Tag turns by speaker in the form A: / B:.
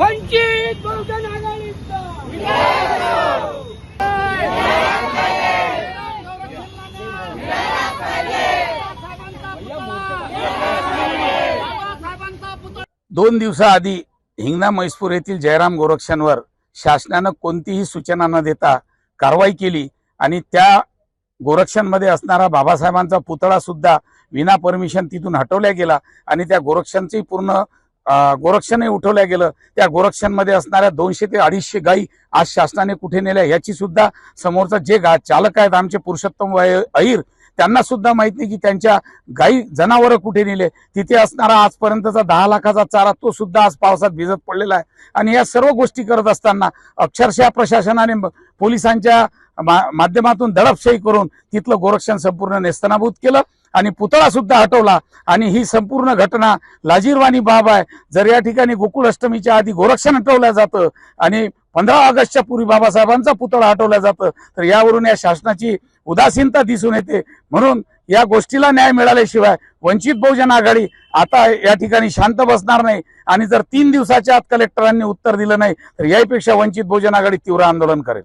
A: वंचित बहुजन आघाडीचा.
B: दोन दिवसाआधी हिंगणा म्हैसपूर येथील जयराम गोरक्षांवर शासनानं कोणतीही सूचना न देता कारवाई केली आणि त्या गोरक्षांमध्ये असणारा बाबासाहेबांचा पुतळा सुद्धा विना परमिशन तिथून हटवल्या गेला आणि त्या गोरक्षांचंही पूर्ण गोरक्षणही उठवल्या गेलं. त्या गोरक्षांमध्ये असणाऱ्या दोनशे ते अडीचशे गायी आज शासनाने कुठे नेल्या याची सुद्धा समोरचा जे गा चालक आहेत आमचे पुरुषोत्तम वय- अहिर त्यांना सुद्धा माहीत नाही की त्यांच्या गायी जनावरं कुठे नेले. तिथे असणारा आजपर्यंतचा दहा लाखाचा चारा तो सुद्धा आज पावसात भिजत पडलेला आहे. आणि या सर्व गोष्टी करत असताना अक्षरशः प्रशासनाने पोलिसांच्या मा- माध्यमातून दडपशाही करून तिथलं गोरक्षण संपूर्ण नेस्तनाभूत केलं. आणि पुतळा सुद्धा हटवला. आणि ही संपूर्ण घटना लाजीरवाणी बाब आहे. जर या ठिकाणी गोकुळ अष्टमीच्या आधी गोरक्षण हटवलं जातं आणि पंधरा ऑगस्टच्या पूर्वी बाबासाहेबांचा पुतळा हटवला जातं तर यावरून या शासनाची उदासीनता दिसून येते. म्हणून या गोष्टीला न्याय मिळाल्याशिवाय वंचित बहुजन आघाडी आता या ठिकाणी शांत बसणार नाही. आणि जर तीन दिवसाच्या आत कलेक्टरांनी उत्तर दिलं नाही तर यापेक्षा वंचित बहुजन आघाडी तीव्र आंदोलन करेल.